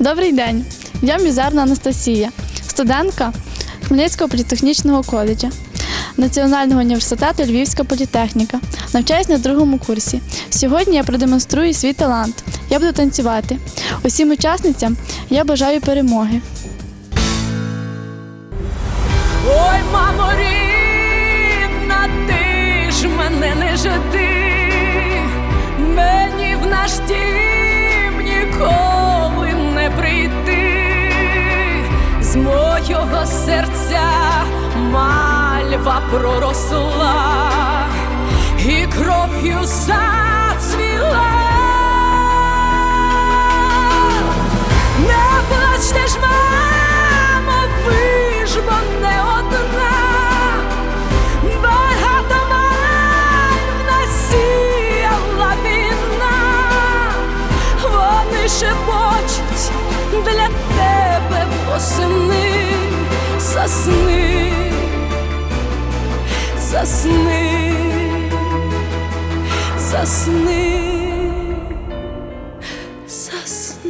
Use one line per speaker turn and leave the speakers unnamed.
Добрий день. Я Мізерна Анастасія, студентка Хмельницького політехнічного коледжу Національного університету Львівська політехніка. Навчаюсь на другому курсі. Сьогодні я продемонструю свій талант. Я буду танцювати. Усім учасницям я бажаю перемоги.
З мого серця мальва проросла і кров'ю зацвіла. Не плачте ж, мамо, ви ж бо не одна, шепочуть для тебе восени, засни, засни, засни, засни.